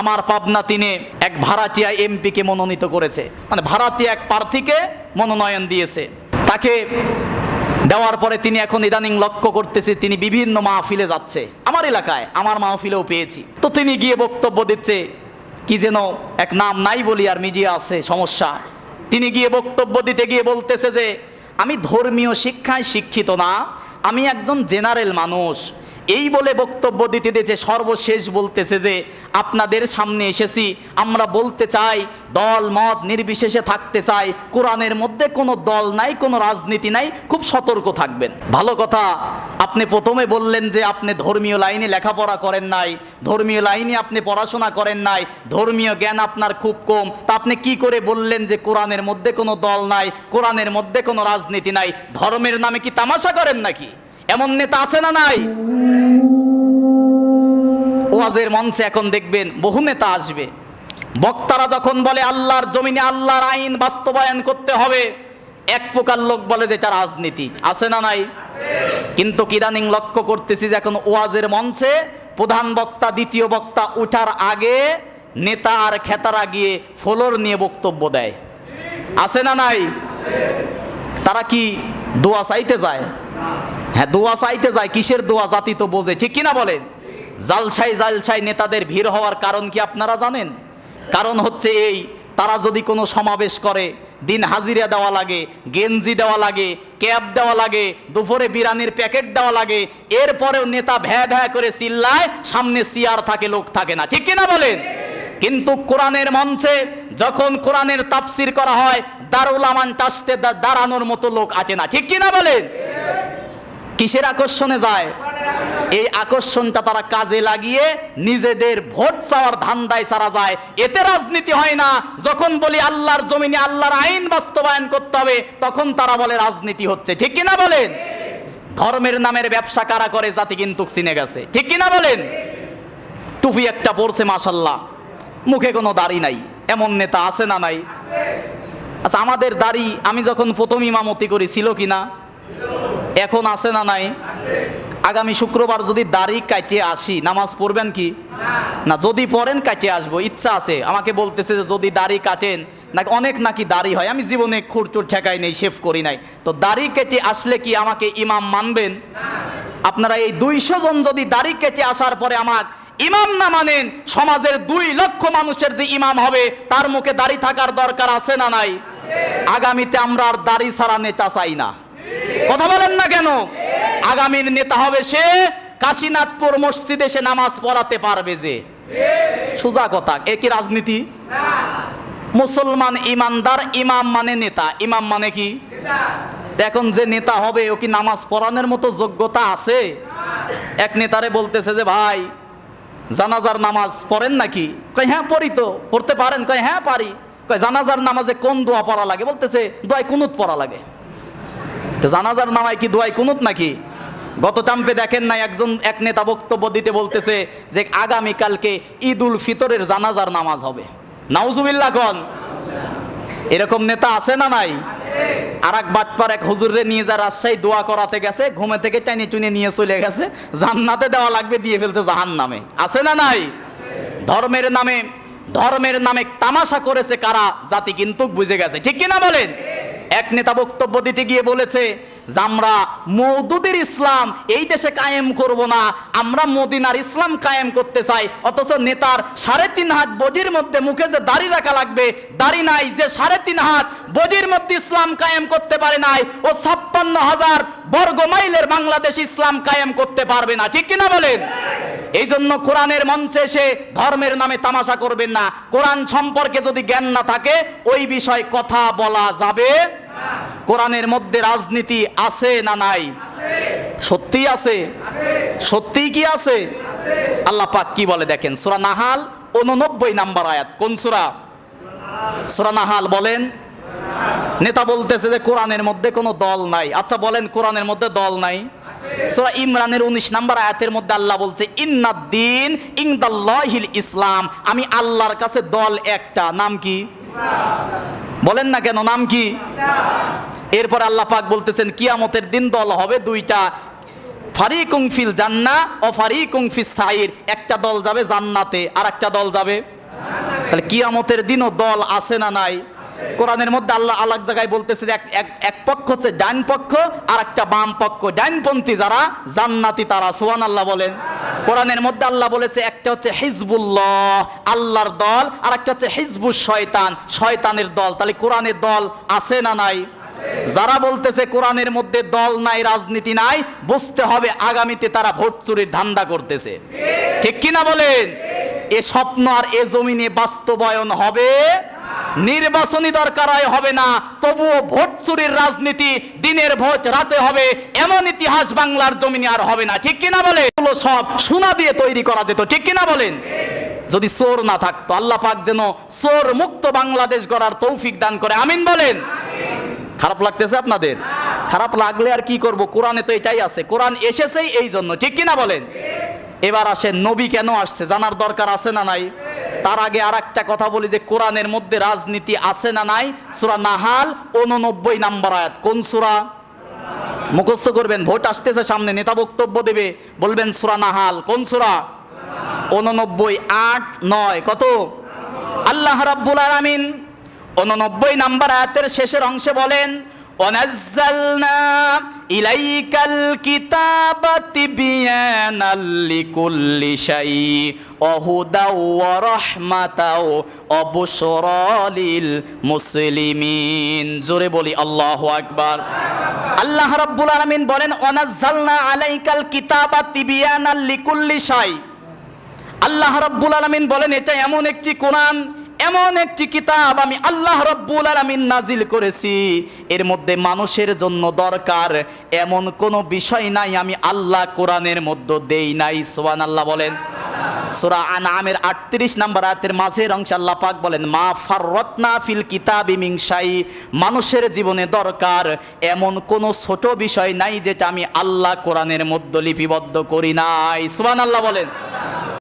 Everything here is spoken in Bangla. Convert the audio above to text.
আমার পাবনা তিনে এক ভাড়াটিয়া এমপিকে মনোনীত করেছে। মানে ভাড়াটিয়া এক প্রার্থীকে মনোনয়ন দিয়েছে। তাকে দেওয়ার পরে তিনি এখন ইদানিং লক্ষ্য করতেছে, তিনি বিভিন্ন মাহফিলে যাচ্ছে। আমার এলাকায় আমার মাহফিলেও পেয়েছি। তো তিনি গিয়ে বক্তব্য দিচ্ছে, কি যেন এক নাম নাই বলি আর মিডিয়া আছে, সমস্যা। তিনি গিয়ে বক্তব্য দিতে গিয়ে বলতেছে যে, আমি ধর্মীয় শিক্ষায় শিক্ষিত না, আমি একজন জেনারেল মানুষ। এই বলে বক্তব্য দিতে দিতে সর্বশেষ বলতেছে যে, আপনাদের সামনে এসেছি, আমরা বলতে চাই, দল, মত নির্বিশেষে থাকতে চাই। কোরআনের মধ্যে কোনো দল নাই, কোনো রাজনীতি নাই, খুব সতর্ক থাকবেন। ভালো কথা, আপনি প্রথমে বললেন যে, আপনি ধর্মীয় লাইনে লেখাপড়া করেন নাই, ধর্মীয় লাইনে আপনি পড়াশোনা করেন নাই, ধর্মীয় জ্ঞান আপনার খুব কম। তা আপনি কি করে বললেন যে, কোরআনের মধ্যে কোনো দল নাই, কোরআনের মধ্যে কোনো রাজনীতি নাই, ধর্মের নামে কি তামাশা করেন নাকি? এমন নেতা আছে না নাই? ওয়াজের মঞ্চে এখন দেখবেন বহু নেতা আসবে। বক্তারা যখন বলে আল্লাহর জমিনে আল্লাহর আইন বাস্তবায়ন করতে হবে, এক প্রকার লোক বলে যে এটা রাজনীতি। আছে না নাই? কিন্তু কিদানিং লক্ষ্য করতেছি যে এখন ওয়াজের মঞ্চে প্রধান বক্তা, দ্বিতীয় বক্তা উঠার আগে নেতা আর খেতারা গিয়ে ফলোর নিয়ে বক্তব্য দেয়। আছে না নাই? তারা কি দোয়া চাইতে যায়? হ্যাঁ দোয়া চাইতে যায়, কিসের দোয়া জাতি তো বোঝে। ঠিক কিনা বলেন? জালছাই জালছাই নেতাদের ভিড় হওয়ার কারণ কি আপনারা জানেন? কারণ হচ্ছে এই, তারা যদি কোনো সমাবেশ করে, দিন হাজিরা দেওয়া লাগে, গেঞ্জি দেওয়া লাগে ক্যাব দেওয়া লাগে, দুপুরে বিরানির প্যাকেট দেওয়া লাগে, এরপরেও নেতা ভ্যা ভ্যা করে চিল্লায়, সামনে সিয়ার থাকে, লোক থাকে না। ঠিক কিনা বলেন? কিন্তু কোরআনের মঞ্চে যখন কোরআনের তাফসির করা হয়, দারুল আমান টাসতে দা- দাঁড়ানোর মতো লোক আছে না। ঠিক কিনা বলেন? কিসের আকর্ষণে যায়? এই আকর্ষণটা তারা কাজে লাগিয়ে নিজেদের ভোট চাওয়ার ধান্দায় সারা যায়। এতে রাজনীতি হয় না। যখন বলি আল্লাহর জমিনে আল্লাহর আইন বাস্তবায়ন করতে হবে, তখন তারা বলে রাজনীতি হচ্ছে। ঠিক কিনা বলেন? ধর্মের নামের ব্যবসা কারা করে, জাতি কিন্তু চিনে গেছে। ঠিক কিনা বলেন? টুপি একটা পড়ছে মাসাল্লাহ মুখে কোনো দাড়ি নাই। এমন নেতা আছে না নাই? আচ্ছা আমাদের দাড়ি আমি যখন প্রথম ইমামতি করি, ছিল কি না? এখন আছে না নাই? আগামী শুক্রবার যদি দাড়ি কাটিয়ে আসি, নামাজ পড়বেন কি? না, যদি পড়েন কাটিয়ে আসব, ইচ্ছা আছে। আমাকে বলতেছে যে, যদি দাড়ি কাটেন, নাকি অনেক নাকি দাড়ি হয়, আমি জীবনে খুরচুর ঠেকাই নেই, শেভ করি নাই। তো দাড়ি কেটে আসলে কি আমাকে ইমাম মানবেন? আপনারা এই দুইশো জন যদি দাড়ি কেটে আসার পরে আমার ইমাম না মানেন সমাজের দুই লক্ষ মানুষের যে ইমাম হবে, তার মুখে দাড়ি থাকার দরকার আছে না নাই? আগামীতে আমরা আর দাড়ি ছাড়া নেতা চাই না। কথা বলেন না কেন? আগামীর নেতা হবে সে কাশীনাথপুর মসজিদে সে নামাজ পড়াতে পারবে যে। সোজা কথা, এ কি রাজনীতি? মুসলমান ইমানদার ইমাম মানে নেতা, ইমাম মানে কি? এখন যে নেতা হবে, ও কি নামাজ পড়ানোর মতো যোগ্যতা আছে? এক নেতারে বলতেছে যে, ভাই জানাজার নামাজ পড়েন নাকি? কই হ্যাঁ পড়ি তো। পড়তে পারেন? কই হ্যাঁ পারি। কই জানাজার নামাজে কোন দোয়া পড়া লাগে? বলতেছে দোয়াই কুনুত পড়া লাগে। জানাজার নামায় কি দোয়াই কুনুত নাকি? গত চাম্পে দেখেন নাই, একজন, এক নেতা বক্তব্য দিতে বলতেছে যে, আগামীকালকে ঈদ উল ফিতরের জানাজার নামাজ হবে। নাউজুবিল্লাহ কন। এরকম নেতা আছে না নাই? আর এক বাটপার এক হুজুরে নিয়ে যা রাজশাহী দোয়া করাতে গেছে, ঘুমে থেকে টাইনে টুনে নিয়ে চলে গেছে, জান্নাতে দেওয়া লাগবে দিয়ে ফেলছে জাহান নামে আছে না নাই? ধর্মের নামে ধর্মের নামে তামাশা করেছে কারা? জাতি কিন্তু বুঝে গেছে। ঠিক কিনা বলেন? এক নেতা বক্তব্য দিতে গিয়ে বলেছে যে আমরা মৌদুদের ইসলাম এই দেশে কায়েম করব না, আমরা মদিনার ইসলাম কায়েম করতে চাই। অথচ নেতার সাড়ে তিন হাত বডির মধ্যে মুখে যে দাড়ি রাখা লাগবে, দাড়ি নাই, যে সাড়ে তিন হাত বডির মধ্যে ইসলাম কায়েম করতে পারে নাই, ও ছাপ্পান্ন হাজার বর্গ মাইলের বাংলাদেশ ইসলাম কায়েম করতে পারবে না। ঠিক কিনা বলেন? এই জন্য কোরআনের মঞ্চে এসে ধর্মের নামে তামাশা করবেন না। কোরআন সম্পর্কে যদি জ্ঞান না থাকে, ওই বিষয়ে কথা বলা যাবে কোরআনের মধ্যে রাজনীতি আছে না নাই? সত্যি আছে? সত্যি কি আছে? আল্লাহ পাক কি বলে দেখেন? সুরা নাহাল উননব্বই নাম্বার আয়াত। কোন সুরা? সুরা নাহাল বলেন। নেতা বলতেছে যে কোরআনের মধ্যে কোনো দল নাই। আচ্ছা বলেন, কোরআনের মধ্যে দল নাই? সুরা ইমরানের উনিশ নাম্বার আয়াতের মধ্যে আল্লাহ বলছে, ইন্নাদ্দিন ইনদাল্লাহিল ইসলাম। আমি আল্লাহর কাছে দল একটা। নাম কি? বলেন না কেন, নাম কি? এরপর আল্লাহ পাক বলতেছেন, কিয়ামতের দিন দল হবে দুইটা ফারিকুং ফিল জান্না ও ফারিকুং ফিস সাইর। একটা দল যাবে জান্নাতে আর একটা দল যাবে তাহলে কিয়ামতের দিনও দল আছে না নাই? কোরআনের মধ্যে আল্লাহ আলাগ জায়গায় বলতেছে এক, এক- পক্ষ হচ্ছে ডাইন পক্ষ আর একটা বাম পক্ষ। ডাইনপন্থী যারা, জান্নাতি তারা সোহান আল্লাহ বলেন। কোরআনের মধ্যে আল্লাহ বলেছে, একটা হচ্ছে হিজবুল্লাহ, আল্লাহর দল আর একটা হচ্ছে হিজবুর শয়তান, শয়তানের দল। তাহলে কোরআনের দল আছে না নাই? যারা বলতেছে কোরআনের মধ্যে দল নাই, রাজনীতি নাই, বুঝতে হবে আগামীতে তারা ভোট চুরির ধান্দা করতেছে। ঠিক কিনা বলেন? এ স্বপ্ন আর এ জমিনে বাস্তবায়ন হবে নির্বাচনী দরকার হয় হবে না, তবুও ভোট চুরির রাজনীতি দিনের ভোট রাতে হবে, এমন ইতিহাস বাংলার জমিনে আর হবে না। ঠিক কিনা বলে সব সোনা দিয়ে তৈরি করা যেত, ঠিক কিনা বলেন? যদি চোর না থাকতো, আল্লাহ পাক যেন চোর মুক্ত বাংলাদেশ গড়ার তৌফিক দান করে। আমিন বলেন? খারাপ লাগতেছে আপনাদের? খারাপ লাগলে আর কি করব? কোরআনে তো এটাই আছে, কোরআন এসেছেই এই জন্য, ঠিক কিনা বলেন? এবার আসেন, নবী কেন আসছে? জানার দরকার আছে না নাই? তার আগে আর একটা কথা বলি যে কোরআনের মধ্যে রাজনীতি আছে না নাই? সুরা নাহাল উননব্বই নাম্বার আয়াত। কোন সুরা? মুখস্থ করবেন, ভোট আসতেছে সামনে, নেতা বক্তব্য দেবে, বলবেন সুরা নাহাল। কোন সুরা? উননব্বই আট নয়, কত? আল্লাহ রাব্বুল আলামিন উননব্বই নাম্বার আয়াতের শেষের অংশে বলেন ونزلنا إليك الكتاب تبيانا لكل شيء وهدى ورحمة وبشرى للمسلمين জোরে বলি আল্লাহু আকবার আল্লাহ রাব্বুল আলামিন বলেন ওয়ানাজ্জালনা আলাইকাল কিতাবা তিবিয়ানাল লিকুল্লি শাই আল্লাহ রব্বুল আলমিন বলেন এটা এমন একটি কোরআন এমন একটি কিতাব আমি আল্লাহ রব্বুল আলমিন নাজিল করেছি। এর মধ্যে মানুষের জন্য দরকার এমন কোনো বিষয় নাই আমি আল্লাহ কোরআনের মধ্যে দেই নাই সোয়ান আল্লাহ বলেন। সুরা আনামের আটত্রিশ নাম্বার আয়াতের মাঝের অংশে আল্লাহ পাক বলেন, মা ফাররত্না ফিল কিতাবি মিংসাই মানুষের জীবনে দরকার এমন কোনো ছোট বিষয় নাই যেটা আমি আল্লাহ কোরআনের মধ্যে লিপিবদ্ধ করি নাই সুবান আল্লাহ বলেন।